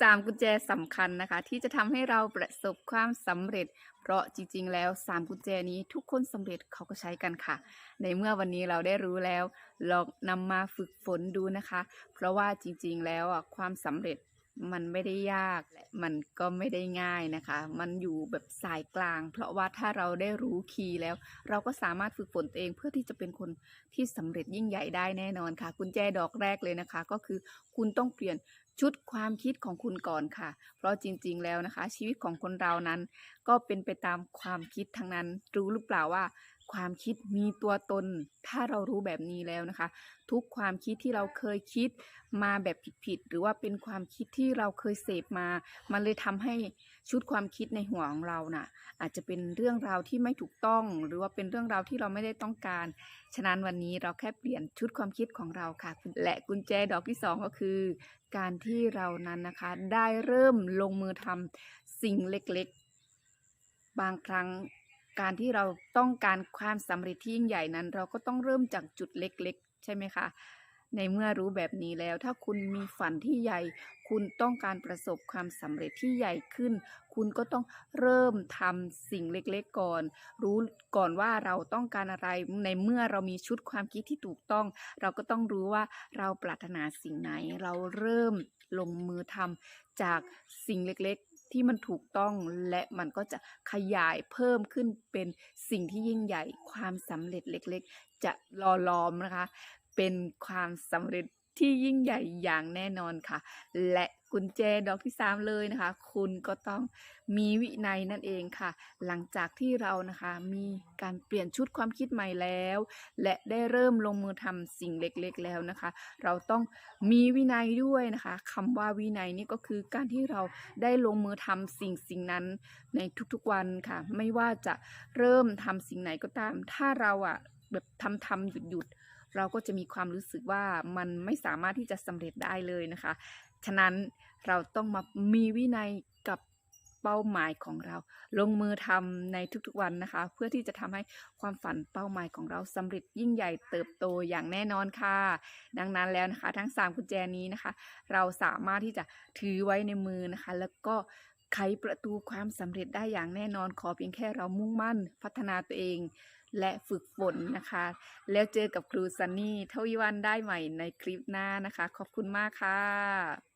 สามกุญแจสำคัญนะคะ ที่จะทำให้เราประสบความสำเร็จ เพราะจริง ๆ แล้วสามกุญแจนี้ทุกคนสำเร็จเขาก็ใช้กันค่ะ ในเมื่อวันนี้เราได้รู้แล้ว ลองนำมาฝึกฝนดูนะคะ เพราะว่าจริง ๆ แล้วอะความสำเร็จมันไม่ได้ยากและมันก็ไม่ได้ง่ายนะคะ มันอยู่แบบสายกลาง เพราะว่าถ้าเราได้รู้คีย์แล้ว เราก็สามารถฝึกฝนตัวเองเพื่อที่จะเป็นคนที่สำเร็จยิ่งใหญ่ได้แน่นอนค่ะ กุญแจดอกแรกเลยนะคะ ก็คือคุณต้องเปลี่ยน ชุดความคิดของคุณก่อนค่ะ เพราะจริงๆแล้วนะคะ ชีวิตของคนเรานั้น ก็เป็นไปตามความคิดทั้งนั้น รู้หรือเปล่าว่า ความคิดมีตัวตน ถ้าเรารู้แบบนี้แล้วนะคะ ทุกความคิดที่เราเคยคิดมาแบบผิดๆหรือว่าเป็นความคิดที่เราเคยเสพมา มันเลยทำให้ชุดความคิดในหัวของเราน่ะ อาจจะเป็นเรื่องราวที่ไม่ถูกต้อง หรือว่าเป็นเรื่องราวที่เราไม่ได้ต้องการ ฉะนั้นวันนี้เราแค่เปลี่ยนชุดความคิดของเราค่ะ และกุญแจดอกที่สองก็คือ การทที่เรานั้นนะคะ ได้เริ่มลงมือทำสิ่งเล็กๆ บางครั้งการที่เราต้องการความสำเร็จที่ยิ่งใหญ่นั้น เราก็ต้องเริ่มจากจุดเล็กๆ ใช่ไหมคะ ในเมื่อรู้แบบนี้แล้ว ถ้าคุณมีฝันที่ใหญ่ คุณต้องการประสบความสำเร็จที่ใหญ่ขึ้น คุณก็ต้องเริ่มทำสิ่งเล็กๆก่อน รู้ก่อนว่าเราต้องการอะไร ในเมื่อเรามีชุดความคิดที่ถูกต้อง เราก็ต้องรู้ว่าเราปรารถนาสิ่งไหน เราเริ่มลงมือทำจากสิ่งเล็กๆ ที่มันถูกต้องและมันก็จะขยายเพิ่มขึ้นเป็นสิ่งที่ยิ่งใหญ่ ความสำเร็จเล็กๆ จะรอล้อมนะคะ เป็นความสำเร็จที่ยิ่งใหญ่อย่างแน่นอนค่ะ และกุญแจดอกที่สามเลยนะคะ คุณก็ต้องมีวินัยนั่นเองค่ะ หลังจากที่เรานะคะมีการเปลี่ยนชุดความคิดใหม่แล้ว และได้เริ่มลงมือทำสิ่งเล็กๆแล้วนะคะ เราต้องมีวินัยด้วยนะคะคำว่าวินัยนี่ก็คือการที่เราได้ลงมือทำสิ่งสิ่งนั้นในทุกๆวันค่ะ ไม่ว่าจะเริ่มทำสิ่งไหนก็ตาม ถ้าเราอะแบบทำทำหยุดหยุดๆ เราก็จะมีความรู้สึกว่ามันไม่สามารถที่จะสำเร็จได้เลยนะคะ ฉะนั้นเราต้องมามีวินัยกับเป้าหมายของเรา ลงมือทำในทุกๆวันนะคะ เพื่อที่จะทำให้ความฝันเป้าหมายของเราสำเร็จยิ่งใหญ่เติบโตอย่างแน่นอนค่ะ ดังนั้นแล้วนะคะ ทั้ง 3 กุญแจนี้นะคะ เราสามารถที่จะถือไว้ในมือนะคะ แล้วก็ ไขประตูความสำเร็จได้อย่างแน่นอนขอเพียงแค่เรามุ่งมั่นพัฒนาตัวเอง และฝึกฝนนะคะ แล้วเจอกับครูซันนี่เทวิวันได้ใหม่ในคลิปหน้านะคะ ขอบคุณมากค่ะ